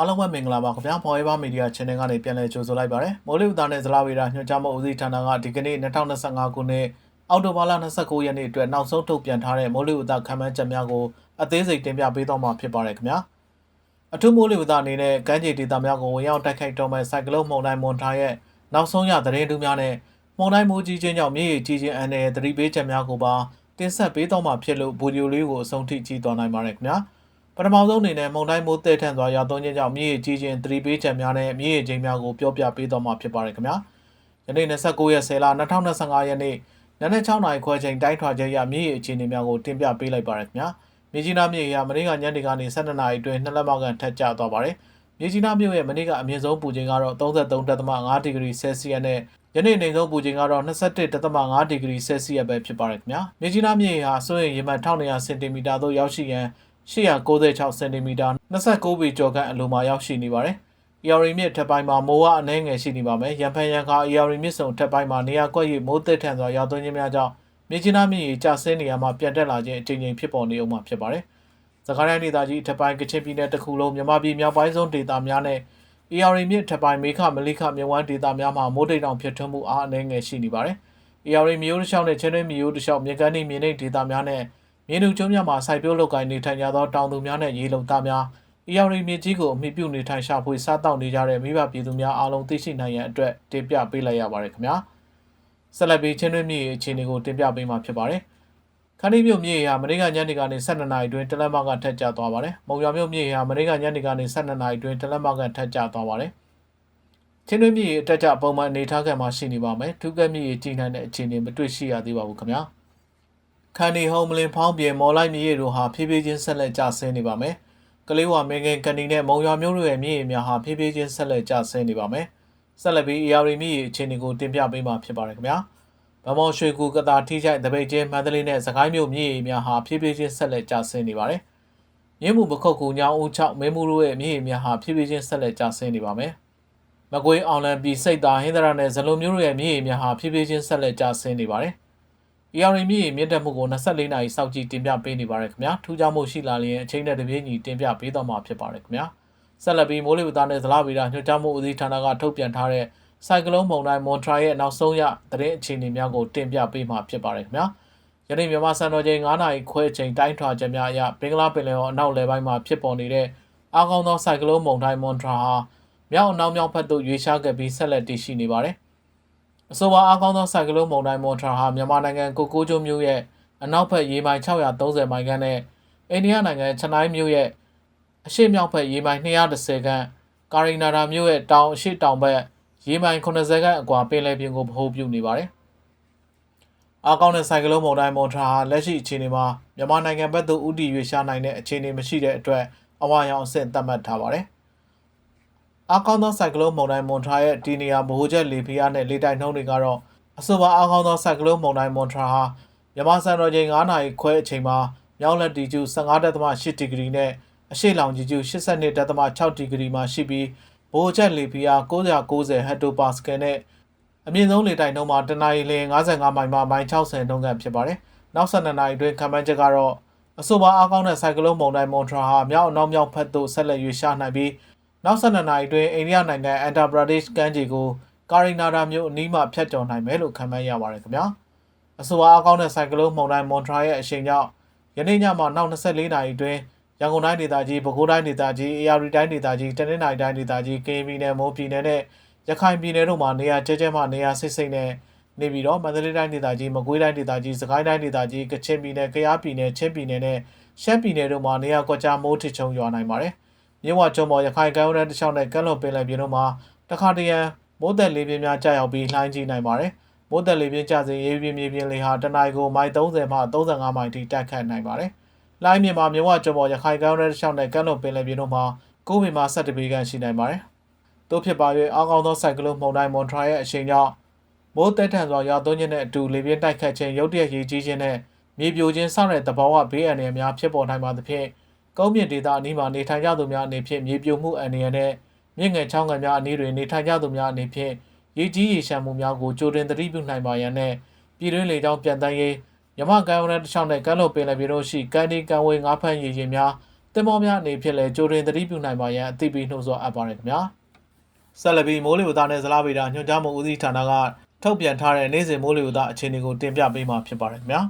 အားလုံးပဲမင်္ဂလာပါခင်ဗျာ Forever Media Channel ကနေပြန်လည်ကြိုဆိုလိုက်ပါရစေ။မိုးလေဝသနဲ့ဇလာဝေဒညွှန်ကြားမှုဦးစီးဌာနကဒီကနေ့2025ခုနှစ်အောက်တိုဘာလ29ရက်နေ့အတွက်နောက်ဆုံးထုတ်ပြန်ထားတဲ့မိုးလေဝသခန့်မှန်းချက်များကိုအသေးစိတ်တင်ပြပေးသွားမှာဖြစ်ပါတယ်ခင်ဗျာ။အထူးမိုးလေဝသအနေနဲ့ကမ်းခြေဒေသများကိုဝင်ရောက်တိုက်ခိုက်တော့မဲ့စိုက်ကလုန်းမုန်တိုင်းမွန်ထားရဲ့နောက်ဆုံးရသတင်းတူးများနဲ့မုန်တိုင်းမိုးကြီးခြင်းကြောင့်မြေကြီးကြီးခြင်းအန္တရာယ်သတိပေးချက်များကိုပါတင်ဆက်ပေးတော့မှာဖြစ်လို့ဗီဒီယိုလေးကိုအဆုံးထိကြည့်သွားနိုင်ပါတယ်ခင်ဗျာ။ ပထမဆုံးအနေနဲ့မုန်တိုင်းမိုးတဲ့ထန်စွာရွာသွန်းခြင်းကြောင့်မြေကြီးကြီးချင်းသတိပေးချက်များနဲ့မြေကြီးချင်းများကိုပြောပြပေးတော့မှာဖြစ်ပါတယ်ခင်ဗျာ။ယနေ့29ရက်10လ2025ရက်နေ့နနက်6နာရီခွဲချိန်တိုင်းထွာချက်ရမြေကြီးအခြေအနေများကိုတင်ပြပေးလိုက်ပါရခင်ဗျာ။မြေကြီးနားမြေကြီးကမနေ့ကညနေကနေ12နာရီအတွင်းနှစ်လက်မောက်ကထက်ကျသွားပါတယ်။မြေကြီးနားမြို့ရဲ့မနေ့ကအမြင့်ဆုံးပူချိန်ကတော့33.5ဒီဂရီဆဲလ်စီယပ်နဲ့ယနေ့နေဆုံးပူချိန်ကတော့21.5ဒီဂရီဆဲလ်စီယပ်ပဲဖြစ်ပါတယ်ခင်ဗျာ။မြေကြီးနားမြေကြီးဟာဆိုရင်ရေမှတ်1200စင်တီမီတာသို့ရောက်ရှိရန် 896စင်တီမီတာ29ပေကျော်ခန့်အလိုမှာရောက်ရှိနေပါတယ်။ ER မြစ်ထက်ပိုင်းမှာမိုးဝအနှဲငယ်ရှိနေပါမယ်။ရန်ဖန်ရန်ခါ ER မြစ်စုံထက်ပိုင်းမှာနေရာကွက်ရည်မိုးသက်ထန်စွာရောက်သွင်းခြင်းများကြောင့်မြေကြီးနားမြစ်ရေကျဆင်းနေရမှာပြန်တက်လာခြင်းအချိန်ချင်းဖြစ်ပေါ်နေအောင်မှာဖြစ်ပါတယ်။စကိုင်းတိုင်းဒေသကြီးထက်ပိုင်းကချင်ပြည်နယ်တစ်ခုလုံးမြန်မာပြည်မြောက်ပိုင်းဆုံးဒေသများနဲ့ ER မြစ်ထက်ပိုင်းမေခမလိခမြဝန်းဒေသများမှာမိုးတိတ်တောင်ဖြစ်ထွန်းမှုအားအနှဲငယ်ရှိနေပါတယ်။ ER မျိုးတစ်လျှောက်နဲ့ချင်းတွင်းမျိုးတစ်လျှောက်မြေကမ်းနေမြေနေဒေသများနဲ့ မြေနုကျွန်းများမှာစိုက်ပျိုးလုပ်ကိုင်နေထိုင်ကြသောတောင်သူများနဲ့ရေလုံသားများအီယော်ရီမြေကြီးကိုအမိပြုနေထိုင်ရှာဖွေစားတောက်နေကြတဲ့မိဘပြည်သူများအားလုံးသိရှိနိုင်ရန်အတွက်တင်ပြပေးလိုက်ရပါတယ်ခင်ဗျာဆက်လက်ပြီးချင်းတွင်းမြေအခြေအနေကိုတင်ပြပေးမှာဖြစ်ပါတယ်ခန်းဒီမြို့မြေဟာမနေ့ကညနေကနေ12နာရီအတွင်းတလက်မကထက်ကျသွားပါတယ်မုံရွာမြို့မြေဟာမနေ့ကညနေကနေ12နာရီအတွင်းတလက်မကထက်ကျသွားပါတယ်ချင်းတွင်းမြေအတက်ကြပုံမှန်အနေထားကမှရှိနေပါမယ်ထူးကဲမြေကြီးနိုင်တဲ့အခြေအနေမတွေ့ရှိရသေးပါဘူးခင်ဗျာ ခန်ဒီဟုံမလင်ဖောင်းပြေမော်လိုက်မြေတို့ဟာဖြည်းဖြည်းချင်းဆက်လက်ကျဆင်းနေပါမယ်ကလေးဝမင်းငယ်ကန်ဒီနဲ့မုံရွာမျိုးတို့ရဲ့မြေများဟာဖြည်းဖြည်းချင်းဆက်လက်ကျဆင်းနေပါမယ်ဆက်လက်ပြီး AR မြေအခြေအနေကိုတင်ပြပေးမှာဖြစ်ပါတယ်ခင်ဗျာဗမော်ရွှေကူကတာထိချိုက်တပိတ်ချင်းမန္တလေးနဲ့စကိုင်းမြို့မြေများဟာဖြည်းဖြည်းချင်းဆက်လက်ကျဆင်းနေပါတယ်မြင်းမှုပခုတ်ကူညောင်ဦး6မင်းမှုတို့ရဲ့မြေများဟာဖြည်းဖြည်းချင်းဆက်လက်ကျဆင်းနေပါမယ်မကွေးအောင်လန်ပြည်စိတ်သာဟင်္ဒရာနဲ့ဇလုံမျိုးတို့ရဲ့မြေများဟာဖြည်းဖြည်းချင်းဆက်လက်ကျဆင်းနေပါတယ် ER မြင့်မြင့်တက်မှုကို24နာရီစောင့်ကြည့်တင်ပြပေးနေပါရခင်ဗျာထူးခြားမှုရှိလာရင်အချိန်နဲ့တပြေးညီတင်ပြပေးတော့မှာဖြစ်ပါတယ်ခင်ဗျာဆက်လက်ပြီးမိုးလေဝသနဲ့ဇလားဗီရာညွှန်ကြားမှုဦးစီးဌာနကထုတ်ပြန်ထားတဲ့ဆိုင်ကလုန်းမုန်တိုင်းမွန်ထရာရဲ့နောက်ဆုံးရသတင်းအခြေအနေများကိုတင်ပြပေးမှာဖြစ်ပါတယ်ခင်ဗျာယနေ့မြန်မာစံတော်ချိန်9နာရီခွဲချိန်တိုင်းထွာချက်များအရဘင်္ဂလားပင်လယ်အော်အနောက်လယ်ပိုင်းမှာဖြစ်ပေါ်နေတဲ့အားကောင်းသောဆိုင်ကလုန်းမုန်တိုင်းမွန်ထရာဟာမြောက်အနောက်မြောက်ဘက်သို့ရွေ့ရှားခဲ့ပြီးဆက်လက်တည်ရှိနေပါတယ် အဆိုပါအားကောင်းသောဆိုင်ကလုန်းမုန်တိုင်းမွန်ထရာဟာမြန်မာနိုင်ငံကိုကိုကျိုးမြို့ရဲ့အနောက်ဘက်ရေမိုင်630မိုင်ခန့်နဲ့အိန္ဒိယနိုင်ငံချနိုင်းမြို့ရဲ့အရှေ့မြောက်ဘက်ရေမိုင်210ခန့်ကာရီနာဒါမြို့ရဲ့တောင်အရှေ့တောင်ဘက်ရေမိုင်80ခန့်အကွာပင်လယ်ပြင်ကိုဗဟိုပြုနေပါတယ်။အားကောင်းတဲ့ဆိုင်ကလုန်းမုန်တိုင်းမွန်ထရာဟာလက်ရှိအခြေအနေမှာမြန်မာနိုင်ငံဘက်သို့ဥတီရွေ့ရှားနိုင်တဲ့အခြေအနေမရှိတဲ့အတွက်အဝါရောင်အဆင့်သတ်မှတ်ထားပါတယ်။ အားကောင်းသောဆိုင်ကလုန်းမုန်တိုင်းမွန်ထရာရဲ့ဒီနေရာဗဟိုချက်လေဖိအားနဲ့လေတိုက်နှုန်းတွေကတော့အဆိုပါအားကောင်းသောဆိုင်ကလုန်းမုန်တိုင်းမွန်ထရာဟာမြန်မာစံတော်ချိန်9နာရီခွဲအချိန်မှာမြောက်လက်တီကျူ15.8ဒီဂရီနဲ့အရှေ့လောင်ဂျီကျူ82.6ဒီဂရီမှာရှိပြီးဗဟိုချက်လေဖိအား990ဟက်တိုပါစကယ်နဲ့အမြင့်ဆုံးလေတိုက်နှုန်းမှာတနအီလ55မိုင်မှမိုင်60နှုန်းခန့်ဖြစ်ပါတယ်။နောက်12နာရီအတွင်းခံမှန်းချက်ကတော့အဆိုပါအားကောင်းတဲ့ဆိုင်ကလုန်းမုန်တိုင်းမွန်ထရာဟာမြောက်အနောက်မြောက်ဘက်သို့ဆက်လက်ရွေ့ရှားနိုင်ပြီး နောက်12နာရီအတွင်းအိန္ဒိယနိုင်ငံအန်တာပရာဒေ့ရှ်ကမ်းခြေကိုကာရီနာဒါမြို့အနီးမှဖြတ်ကျော်နိုင်မယ်လို့ခန့်မှန်းရပါတယ်ခင်ဗျာအဆိုပါအကောင့်တဲ့ဆိုင်ကလုန်းမုန်တိုင်းမွန်ထရာရဲ့အရှိန်ကြောင့်ယနေ့ညမှာနောက်24နာရီအတွင်းရန်ကုန်တိုင်းဒေသကြီးပဲခူးတိုင်းဒေသကြီးအေရရီတိုင်းဒေသကြီးတနင်္သာရီတိုင်းဒေသကြီးကရင်ပြည်နယ်မိုးပြည်နယ်နဲ့ရခိုင်ပြည်နယ်တို့မှာနေရာကျကျမှနေရာစိတ်စိတ်နဲ့နေပြီးတော့မန္တလေးတိုင်းဒေသကြီးမကွေးတိုင်းဒေသကြီးစကိုင်းတိုင်းဒေသကြီးကချင်ပြည်နယ်ကယားပြည်နယ်ချင်းပြည်နယ်နဲ့ရှမ်းပြည်နယ်တို့မှာနေရာကွက်ကြားမိုးထစ်ချုံရွာနိုင်ပါတယ်။ မြဝကျုံပေါ်ရခိုင်ကမ်းရိုးတန်းတစ်လျှောက်နဲ့ကမ်းလွန်ပင်လယ်ပြင်တို့မှာတခါတရံမိုးသက်လေပြင်းများကြာရောက်ပြီးလှိုင်းကြီးနိုင်ပါတယ်။မိုးသက်လေပြင်းကျစဉ်ရေပြင်းမြေပြင်လေဟာတနအီကိုမိုင်30မှ35မိုင်ထိတိုက်ခတ်နိုင်ပါတယ်။လှိုင်းမြင့်မှာမြဝကျုံပေါ်ရခိုင်ကမ်းရိုးတန်းတစ်လျှောက်နဲ့ကမ်းလွန်ပင်လယ်ပြင်တို့မှာ9ပေမှ17ပေခန့်ရှိနိုင်ပါတယ်။တို့ဖြစ်ပါ၍အောင်းကောင်းသောဆိုင်ကလုန်းမုန်တိုင်းမွန်ထရာရဲ့အရှိန်ကြောင့်မိုးတက်ထန်စွာရွာသွန်းခြင်းနဲ့အတူလေပြင်းတိုက်ခတ်ခြင်းရုတ်တရက်ရေကြီးခြင်းနဲ့မြေပြိုခြင်းစတဲ့သဘောဝဘေးအန္တရာယ်များဖြစ်ပေါ်နိုင်ပါသဖြင့် ကုန်းမြင့်ဒေသအနီးမှာနေထိုင်ကြသူများအနေဖြင့်မြေပြိုမှုအန္တရာယ်နဲ့မြင့်ငယ်ချောင်းငယ်များအနီးတွင်နေထိုင်ကြသူများအနေဖြင့်ရေကြီးရေရှမ်းမှုများကိုကြိုတင်သတိပြုနိုင်ပါရန်နဲ့ပြည်တွင်းလေကြောင်းပြန်တန်းရေးမြမကမ်းရိုးတန်းတစ်လျှောက်နဲ့ကမ်းလွန်ပင်လယ်ပြင်တို့ရှိကမ်းဒီကမ်းဝေးငါးဖမ်းရေရင်များတင်မောများအနေဖြင့်လည်းကြိုတင်သတိပြုနိုင်ပါရန်အသိပေးနှိုးဆော်အပ်ပါတယ်ခင်ဗျာဆက်လက်ပြီးမိုးလေဝသနဲ့ဇလားဗေဒညွှန်ကြားမှုဦးစီးဌာနကထုတ်ပြန်ထားတဲ့နေ့စဉ်မိုးလေဝသအခြေအနေကိုတင်ပြပေးမှာဖြစ်ပါတယ်ခင်ဗျာ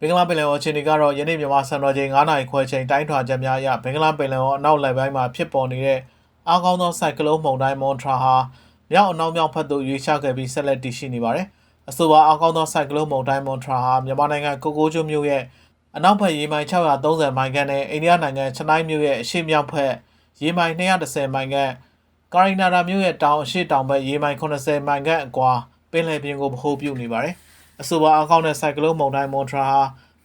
ဘင်္ဂလားပင်လယ်အော်အခြေအနေကတော့ယနေ့မြန်မာစံတော်ချိန်9:00နာရီခွဲချိန်တိုင်းထွာချက်များအရဘင်္ဂလားပင်လယ်အော်အနောက်လက်ပိုင်းမှာဖြစ်ပေါ်နေတဲ့အားကောင်းသောစိုက်ကလုန်းမုန်တိုင်းမွန်ထရာဟာမြောက်အနောက်မြောက်ဘက်သို့ရွေ့လျားခဲ့ပြီးဆက်လက်တည်ရှိနေပါတယ်။အဆိုပါအားကောင်းသောစိုက်ကလုန်းမုန်တိုင်းမွန်ထရာဟာမြန်မာနိုင်ငံကိုကိုကျွန်းမြို့ရဲ့အနောက်ဘက်ရေမိုင်630မိုင်ခန့်နဲ့အိန္ဒိယနိုင်ငံချနိုင်းမြို့ရဲ့အရှေ့မြောက်ဘက်ရေမိုင်210မိုင်ခန့်ကာရီနာဒါမြို့ရဲ့တောင်အရှေ့တောင်ဘက်ရေမိုင်80မိုင်ခန့်အကွာပင်လယ်ပြင်ကိုဗဟိုပြုနေပါတယ်။ အဆိုပါအားကောင်းတဲ့စိုက်ကလုန်းမုန်တိုင်းမွန်ထရာဟာ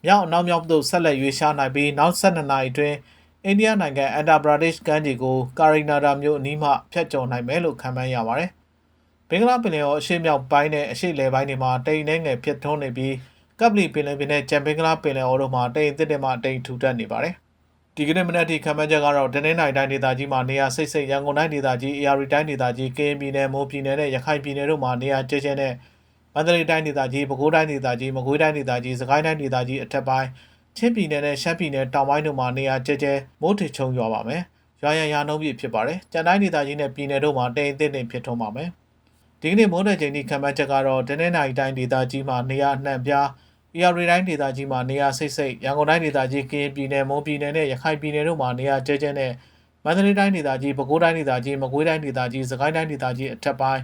မြောက်အနောက်မြောက်သို့ဆက်လက်ရွေ့လျားနိုင်ပြီးနောက်12နာရီအတွင်းအိန္ဒိယနိုင်ငံအန်တာဘရာဒစ်ကမ်းခြေကိုကာရီနာဒါမြို့အနီးမှဖျက်ကျော်နိုင်မယ်လို့ခန့်မှန်းရပါတယ်။ဘင်္ဂလားပင်လယ်အော်အရှေ့မြောက်ပိုင်းနဲ့အရှေ့လယ်ပိုင်းတွေမှာတိမ်နှဲငယ်ဖြစ်ထွန်းနေပြီးကပ်ပလီပင်လယ်ပြင်နဲ့ကြံဘင်္ဂလားပင်လယ်အော်တို့မှာတိမ်အစ်စ်တွေမှာတိမ်ထူထပ်နေပါတယ်။ဒီကနေ့မနက်ထိခန့်မှန်းချက်ကတော့ဒနင်းနိုင်တိုင်းဒေသကြီးမှာနေရာစိတ်စိတ်ရန်ကုန်တိုင်းဒေသကြီး AR တိုင်းဒေသကြီးကရင်ပြည်နယ်မိုးပြည်နယ်နဲ့ရခိုင်ပြည်နယ်တို့မှာနေရာကျကျနဲ့ မန္တလေးတိုင်းဒေသကြီးပဲခူးတိုင်းဒေသကြီးမကွေးတိုင်းဒေသကြီးစကိုင်းတိုင်းဒေသကြီးအထက်ပိုင်းချင်းပြည်နယ်နဲ့ရှမ်းပြည်နယ်တောင်ပိုင်းတို့မှာနေရာကျကျမိုးထချုံရွာပါမယ်။ရွာရန်ရာနှုန်းပြည့်ဖြစ်ပါတယ်။ကြံတိုင်းဒေသကြီးနဲ့ပြည်နယ်တို့မှာတိမ်အစ်စ်တွေဖြစ်ထွန်းပါမယ်။ဒီကနေ့မိုးတဲ့ချိန်ဒီခန့်မှန်းချက်ကတော့ဒနင်းနိုင်တိုင်းဒေသကြီးမှာနေရာအနှံ့ပြား AR တိုင်းဒေသကြီးမှာနေရာစိတ်စိတ်ရန်ကုန်တိုင်းဒေသကြီးကရင်ပြည်နယ်မွန်ပြည်နယ်နဲ့ရခိုင်ပြည်နယ်တို့မှာနေရာကျကျနဲ့မန္တလေးတိုင်းဒေသကြီးပဲခူးတိုင်းဒေသကြီးမကွေးတိုင်းဒေသကြီးစကိုင်းတိုင်းဒေသကြီးအထက်ပိုင်း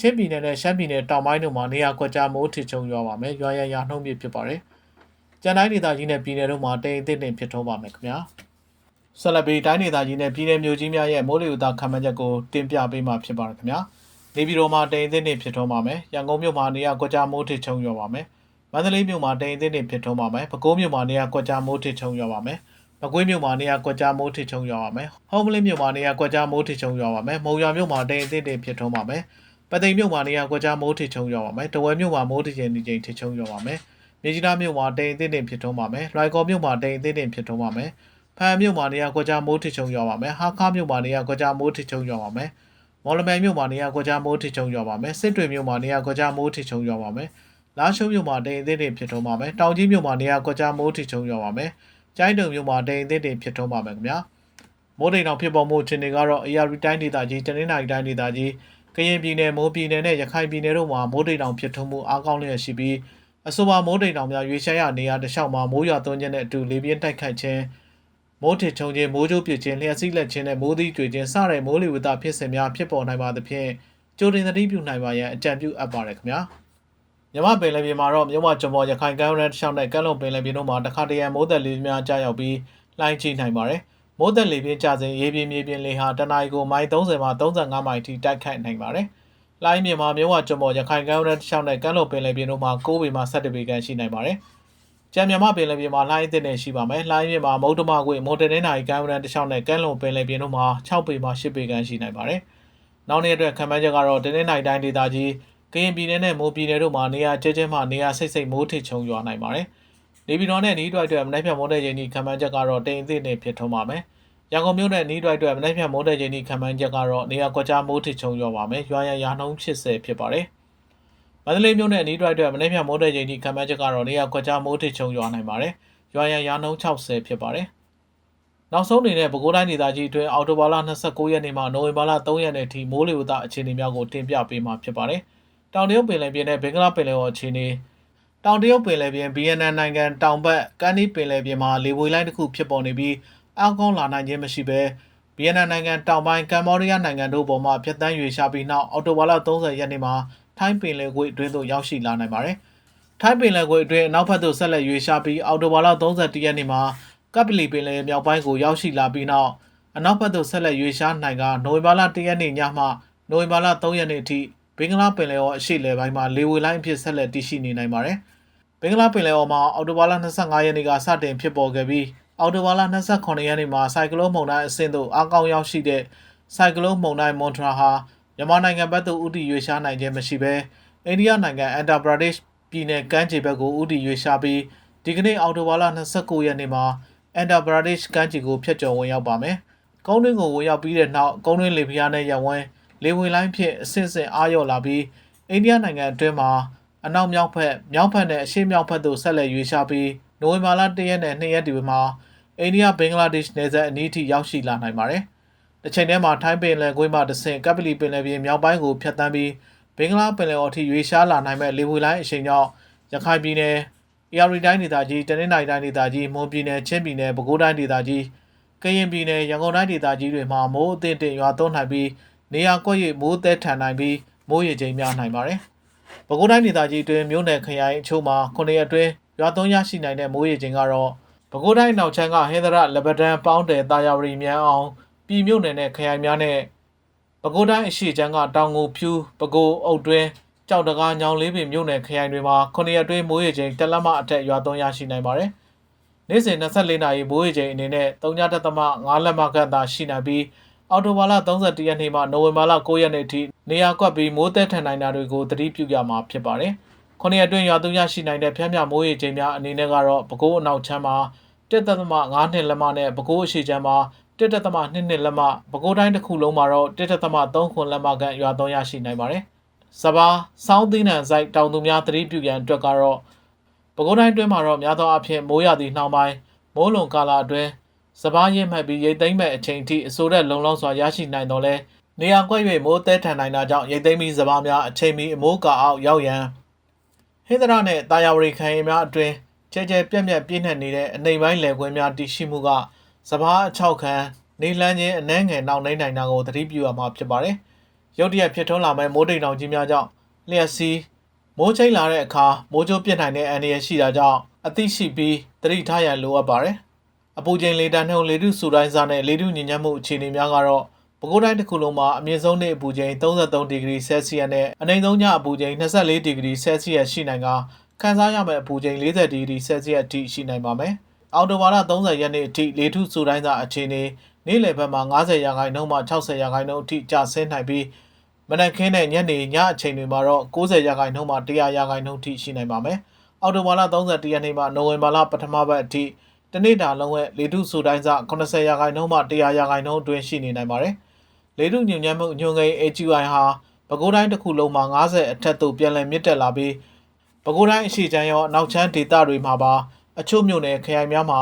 ချင်းပြည်နယ်နဲ့ရှမ်းပြည်နယ်တောင်ပိုင်းတို့မှာနေရာကွက်ကြားမိုးထချုံရွာပါမယ်။ရွာရန်ရာနှုန်းပြည့်ဖြစ်ပါတယ်။ကြံတိုင်းဒေသကြီးနဲ့ပြည်နယ်တို့မှာတိမ်အစ်စ်တွေဖြစ်ထွန်းပါမယ်ခင်ဗျာ။ဆက်လက်ပြီးတိုင်းဒေသကြီးနဲ့ပြည်နယ်မြို့ကြီးများရဲ့မိုးလေဝသခန့်မှန်းချက်ကိုတင်ပြပေးမှာဖြစ်ပါတယ်ခင်ဗျာ။နေပြည်တော်မှာတိမ်အစ်စ်တွေဖြစ်ထွန်းပါမယ်။ရန်ကုန်မြို့မှာနေရာကွက်ကြားမိုးထချုံရွာပါမယ်။မန္တလေးမြို့မှာတိမ်အစ်စ်တွေဖြစ်ထွန်းပါမယ်။ပဲခူးမြို့မှာနေရာကွက်ကြားမိုးထချုံရွာပါမယ်။မကွေးမြို့မှာနေရာကွက်ကြားမိုးထချုံရွာပါမယ်။ဟောင်းမလင်းမြို့မှာနေရာကွက်ကြားမိုးထချုံရွာပါမယ်။မုံရွာမြို့မှာတိမ်အစ်စ်တွေဖြစ်ထွန်းပါမယ်။ ပသိမ်မြို့မှာနေရာကွက်ကြားမိုးထချုံရွာပါမယ်။တဝဲမြို့မှာမိုးထချုံနေချိန်ထချုံရွာပါမယ်။မြေကြီးနားမြို့မှာတိမ်အစ်စ်တွေဖြစ်ထွန်းပါမယ်။လွိုင်ကော်မြို့မှာတိမ်အစ်စ်တွေဖြစ်ထွန်းပါမယ်။ဖန်မြို့မှာနေရာကွက်ကြားမိုးထချုံရွာပါမယ်။ဟာခါမြို့မှာနေရာကွက်ကြားမိုးထချုံရွာပါမယ်။မော်လမြိုင်မြို့မှာနေရာကွက်ကြားမိုးထချုံရွာပါမယ်။စစ်တွေမြို့မှာနေရာကွက်ကြားမိုးထချုံရွာပါမယ်။လာရှုံးမြို့မှာတိမ်အစ်စ်တွေဖြစ်ထွန်းပါမယ်။တောင်ကြီးမြို့မှာနေရာကွက်ကြားမိုးထချုံရွာပါမယ်။ကျိုင်းတုံမြို့မှာတိမ်အစ်စ်တွေဖြစ်ထွန်းပါမယ်ခင်ဗျာ။မိုးတိမ်တောင်ဖြစ်ပေါ်မှုအခြေအနေကတော့ AR တိုင်းဒေသကြီးတနင်္သာရီတိုင်းဒေသကြီး ကရင်ပြည်နယ်မိုးပြည်နယ်နဲ့ရခိုင်ပြည်နယ်တို့မှာမိုးတိမ်တောင်ဖြစ်ထွန်းမှုအားကောင်းလျက်ရှိပြီးအဆိုပါမိုးတိမ်တောင်များရွေးချယ်ရနေရာတစ်လျှောက်မှာမိုးရွာသွန်းခြင်းနဲ့အတူလေပြင်းတိုက်ခတ်ခြင်းမိုးထစ်ချုံခြင်းမိုးကြိုးပစ်ခြင်းလျှက်စီးလက်ခြင်းနဲ့မိုးသီးကြွေခြင်းစတဲ့မိုးလေဝသဖြစ်စဉ်များဖြစ်ပေါ်နိုင်ပါသဖြင့်ကြိုတင်သတိပြုနိုင်ပါရန်အကြံပြုအပ်ပါတယ်ခင်ဗျာမြမပင်လယ်ပြင်မှာတော့မြမကျွန်းပေါ်ရခိုင်ကမ်းရိုးတန်းတစ်လျှောက်နဲ့ကမ်းလွန်ပင်လယ်ပြင်တို့မှာတခါတရံမိုးသက်လေများကြားရောက်ပြီးလှိုင်းကြီးနိုင်ပါတယ် မိုးသက်လေပြင်းကျစဉ်ရေပြင်းမြေပြင်းလေဟာတနအီကိုမိုင်30မှ35မိုင်ထိတိုက်ခတ်နိုင်ပါတယ်။လိုင်းမြေမှာမြို့ဝကျွန်းပေါ်ရခိုင်ကမ်းရိုးတန်းတစ်လျှောက်နဲ့ကမ်းလွန်ပင်လယ်ပြင်တို့မှာ9ပေမှ17ပေခန့်ရှိနိုင်ပါတယ်။ကြံမြမပင်လယ်ပြင်မှာလှိုင်းအသစ်နဲ့ရှိပါမယ်။လှိုင်းမြေမှာမုတ်တမကွေမို်တနေနိုင်ကမ်းရိုးတန်းတစ်လျှောက်နဲ့ကမ်းလွန်ပင်လယ်ပြင်တို့မှာ6ပေမှ10ပေခန့်ရှိနိုင်ပါတယ်။နောက်နေ့အတွက်ခံမှန်းချက်ကတော့တနင်္လာရီတိုင်းဒေသကြီးကရင်ပြည်နယ်နဲ့မိုးပြည်နယ်တို့မှာနေရာကျဲကျဲမှနေရာစိတ်စိတ်မိုးထစ်ချုံရွာနိုင်ပါတယ်။ နေပြည်တော်နဲ့နီးတွိုက်တွက်မနေ့ဖြန်မိုးတဲ့ချိန်ဒီခံမှန်းချက်ကတော့တိမ်အသစ်နဲ့ဖြစ်ထွန်းပါမယ်။ရန်ကုန်မြို့နဲ့နီးတွိုက်တွက်မနေ့ဖြန်မိုးတဲ့ချိန်ဒီခံမှန်းချက်ကတော့နေရာကွက်ကြားမိုးထစ်ချုံရွာပါမယ်။ရွာရန်ရာနှုန်း80ဖြစ်ပါတယ်။မန္တလေးမြို့နဲ့နီးတွိုက်တွက်မနေ့ဖြန်မိုးတဲ့ချိန်ဒီခံမှန်းချက်ကတော့နေရာကွက်ကြားမိုးထစ်ချုံရွာနိုင်ပါတယ်။ရွာရန်ရာနှုန်း60ဖြစ်ပါတယ်။နောက်ဆုံးအနေနဲ့ပဲခူးတိုင်းဒေသကြီးအတွင်းအော်တိုဘာလ29ရက်နေ့မှနိုဝင်ဘာလ3ရက်နေ့ထိမိုးလေဝသအခြေအနေများကိုတင်ပြပေးမှာဖြစ်ပါတယ်။တောင်တရုတ်ပင်လယ်ပြင်နဲ့ဘင်္ဂလားပင်လယ်အော်အခြေအနေ တောင်တရုတ်ပင်လယ်ပြင် BNN နိုင်ငံတောင်ဘက်ကမ်းနီးပင်လယ်ပြင်မှာလေဝေလိုင်းတစ်ခုဖြစ်ပေါ်နေပြီးအောက်ကောင်းလာနိုင်ခြင်းမရှိဘဲ BNN နိုင်ငံတောင်ပိုင်းကမ္ဘောဒီးယားနိုင်ငံတို့ပေါ်မှာဖျက်ဆီးရွေရှာပြီးနောက်အော်တိုဘာလ30ရက်နေ့မှာထိုင်းပင်လယ်ကွေ့အတွင်းသို့ရောက်ရှိလာနိုင်ပါတယ်။ထိုင်းပင်လယ်ကွေ့အတွင်းအနောက်ဘက်သို့ဆက်လက်ရွေရှာပြီးအော်တိုဘာလ31ရက်နေ့မှာကပ်ပလီပင်လယ်မြောက်ပိုင်းကိုရောက်ရှိလာပြီးနောက်အနောက်ဘက်သို့ဆက်လက်ရွေရှာနိုင်ကနိုဝင်ဘာလ1ရက်နေ့ညမှနိုဝင်ဘာလ3ရက်နေ့အထိ ဘင်္ဂလားပင်လယ်အော်အရှေ့လယ်ပိုင်းမှာလေဝေလိုင်းအဖြစ်ဆက်လက်တည်ရှိနေနိုင်ပါတယ်။ဘင်္ဂလားပင်လယ်အော်မှာအော်တိုဘာလ25ရက်နေ့ကစတင်ဖြစ်ပေါ်ခဲ့ပြီးအော်တိုဘာလ28ရက်နေ့မှာဆိုင်ကလုန်းမုန်တိုင်းအဆင့်သို့အားကောင်းရောက်ရှိတဲ့ဆိုင်ကလုန်းမုန်တိုင်းမွန်ထရာဟာမြန်မာနိုင်ငံဘက်သို့ဥတီရွေရှားနိုင်ခြင်းမရှိဘဲအိန္ဒိယနိုင်ငံအန်တာပရာဒိရှ်ပြည်နယ်ကမ်းခြေဘက်ကိုဥတီရွေရှားပြီးဒီကနေ့အော်တိုဘာလ29ရက်နေ့မှာအန်တာပရာဒိရှ်ကမ်းခြေကိုဖျက်ကျော်ဝင်ရောက်ပါမယ်။ကုန်းတွင်းကိုဝင်ရောက်ပြီးတဲ့နောက်ကုန်းတွင်းလေပြင်းနဲ့ရဝန်း လေဝင်လိုင်းဖြင့်အဆင့်ဆင့်အားလျော့လာပြီးအိန္ဒိယနိုင်ငံအတွင်းမှာအနောက်မြောက်ဘက်မြောက်ဘက်နဲ့အရှေ့မြောက်ဘက်သို့ဆက်လက်ရွေ့ရှားပြီးနိုဝင်ဘာလ1ရက်နဲ့2ရက်ဒီမှာအိန္ဒိယဘင်္ဂလားဒေ့ရှ်နယ်စပ်အနီးထိရောက်ရှိလာနိုင်ပါတယ်။တစ်ချိန်တည်းမှာထိုင်းပင်လယ်ကွေးမှတဆင့်ကပလီပင်လယ်ပြင်မြောက်ပိုင်းကိုဖြတ်တန်းပြီးဘင်္ဂလားပင်လယ်အော်ထိရွေရှားလာနိုင်မဲ့လေဝေလိုင်းအရှိန်ကြောင့်ရခိုင်ပြည်နယ်၊အေရီတိုင်းဒေသကြီး၊တနင်္သာရီတိုင်းဒေသကြီး၊မွန်ပြည်နယ်၊ချင်းပြည်နယ်၊ပဲခူးတိုင်းဒေသကြီး၊ကရင်ပြည်နယ်၊ရန်ကုန်တိုင်းဒေသကြီးတွေမှာမိုးအသင့်တင်ရွာသွန်းနိုင်ပြီး နေရာကွက်၍မိုးသည်ထန်နိုင်ပြီးမိုးရေချိန်များနိုင်ပါတယ်။ပဲခူးတိုင်းဒေသကြီးအတွင်းမြို့နယ်ခရိုင်အချို့မှာ9ရက်အတွင်းရွာသွန်းရရှိနိုင်တဲ့မိုးရေချိန်ကတော့ပဲခူးတိုင်းနောက်ချမ်းကဟင်္ဒရလက်ပတန်းပေါင်းတယ်တာယာဝတီမြန်အောင်ပြည်မြို့နယ်နဲ့ခရိုင်များနဲ့ပဲခူးတိုင်းအရှိချမ်းကတောင်ငူဖြူပဲခူးအုတ်တွင်းကြောက်တကားညောင်လေးပင်မြို့နယ်ခရိုင်တွေမှာ9ရက်အတွင်းမိုးရေချိန်တက်လက်မအထက်ရွာသွန်းရရှိနိုင်ပါတယ်။နေ့စဉ်24နာရီမိုးရေချိန်အနေနဲ့3.5လက်မခန့်သာရှိနိုင်ပြီး အော်တိုဘာလ31ရက်နေ့မှနိုဝင်ဘာလ9ရက်နေ့ထိနေရာကွက်ပြီးမိုးသက်ထန်နိုင်တာတွေကိုသတိပြုကြမှာဖြစ်ပါတယ်။ခုနှစ်အတွင်းရွာသွန်းရရှိနိုင်တဲ့ဖျက်မြမိုးရေချိန်များအနေနဲ့ကတော့ပဲခူးအနောက်ချမ်းမှာ1.5နှစ်လက်မနဲ့ပဲခူးအရှေ့ချမ်းမှာ1.2နှစ်လက်မပဲခူးတိုင်းတစ်ခုလုံးမှာတော့1.3ခွန်လက်မခန့်ရွာသွန်းရရှိနိုင်ပါတယ်။စပါးစောင်းသီးနှံစိုက်တောင်သူများသတိပြုရန်အတွက်ကတော့ပဲခူးတိုင်းအတွင်းမှာတော့များသောအားဖြင့်မိုးရသည့်နှောင်းပိုင်းမိုးလွန်ကာလအတွင်း စပားရင့်မှတ်ပြီးရိတ်သိမ်းမဲ့အချိန်ထိအစိုးရလုံလောက်စွာရရှိနိုင်တော့လဲနေရာကွက်၍မိုးတဲထန်နိုင်တာကြောင့်ရိတ်သိမ်းပြီးစပားများအချိန်မီအမိုးကာအောက်ရောက်ရန်ဟင်္ဒရာနဲ့တာယာဝရီခံရင်များအတွင်းကျဲကျဲပြက်ပြက်ပြည့်နှက်နေတဲ့အနိမ့်ပိုင်းလယ်ကွင်းများတည်ရှိမှုကစပားအချောက်ခံနေလန်းချင်းအနှဲငယ်နှောင့်နှိမ့်နိုင်တာကိုသတိပြုရမှာဖြစ်ပါတယ်။ရုတ်တရက်ဖြစ်ထွန်းလာမဲ့မိုးတိမ်တောင်ကြီးများကြောင့်လျှက်စီးမိုးချိတ်လာတဲ့အခါမိုးကြိုးပြစ်နိုင်တဲ့အန္တရာယ်ရှိတာကြောင့်အသိရှိပြီးသတိထားရန်လိုအပ်ပါတယ်။ အပူချိန်လေတန်းနှုန်းလေထုစူတိုင်းစားနဲ့လေထုညဉ့်ညမ်းမှုအခြေအနေများကတော့ပဲခူးတိုင်းတစ်ခုလုံးမှာအမြင့်ဆုံးနေ့အပူချိန်33ဒီဂရီဆဲဆီယပ်နဲ့အနိမ့်ဆုံးညအပူချိန်24ဒီဂရီဆဲဆီယပ်ရှိနိုင်ကခန်းစားရမယ့်အပူချိန်40ဒီဂရီဆဲဆီယပ်အထိရှိနိုင်ပါမယ်။အော်တိုဘာလ30ရက်နေ့အထိလေထုစူတိုင်းစားအခြေအနေနေ့လယ်ဘက်မှာ90ရာခိုင်နှုန်းမှ60ရာခိုင်နှုန်းအထိကျဆင်းနိုင်ပြီးမနက်ခင်းနဲ့ညနေညအချိန်တွေမှာတော့90ရာခိုင်နှုန်းမှ100ရာခိုင်နှုန်းအထိရှိနိုင်ပါမယ်။အော်တိုဘာလ31ရက်နေ့မှနိုဝင်ဘာလပထမပတ်အထိ တနေ့တာလုံးရဲ့လေထုစူတိုင်းစား80ရာခိုင်နှုန်းမှ100ရာခိုင်နှုန်းအတွင်းရှိနေနိုင်ပါတယ်။လေထုညဉ့်ညမ်းမှုညွန်ကိန်း AQI ဟာပဲခူးတိုင်းတစ်ခုလုံးမှာ90အထက်သို့ပြန်လည်မြင့်တက်လာပြီးပဲခူးတိုင်းအရှိချမ်းရောအနောက်ချမ်းဒေသတွေမှာပါအချို့မြို့နယ်ခရိုင်များမှာ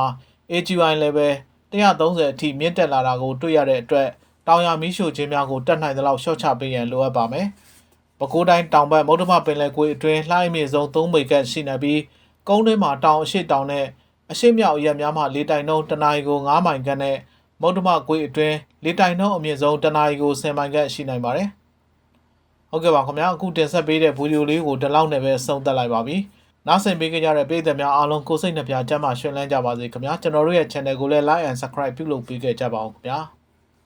AQI level 130အထိမြင့်တက်လာတာကိုတွေ့ရတဲ့အတွက်တောင်ယာမီးရှို့ခြင်းများကိုတတ်နိုင်သလောက်ရှော့ချပေးရန်လိုအပ်ပါမယ်။ပဲခူးတိုင်းတောင်ဘက်မုဒ္ဓမပင်လယ်ကွေ့အတွင်းလှိုင်းအမြင့်ဆုံး3မိဂတ်ရှိနေပြီးကုန်းတွင်းမှာတောင်အရှိတောင်နဲ့ အရှိမြောက်ရက်များမှလေတိုင်နှုန်းတနအီကို9မိုင်ခန့်နဲ့မုဒ္ဓမကွေ့အတွင်းလေတိုင်နှုန်းအမြင့်ဆုံးတနအီကို10မိုင်ခန့်ရှိနိုင်ပါတယ်။ဟုတ်ကဲ့ပါခင်ဗျာအခုတင်ဆက်ပေးတဲ့ဗီဒီယိုလေးကိုဒီလောက်နဲ့ပဲဆုံးသက်လိုက်ပါပြီ။နောက်ဆက်ပေးကြတဲ့ပြည်သက်များအားလုံးကိုစိတ်နှပြကျမ်းမာရှင်လန်းကြပါစေခင်ဗျာကျွန်တော်တို့ရဲ့ channel ကိုလည်း like and subscribe ပြုလုပ်ပေးခဲ့ကြပါအောင်ခင်ဗျာ။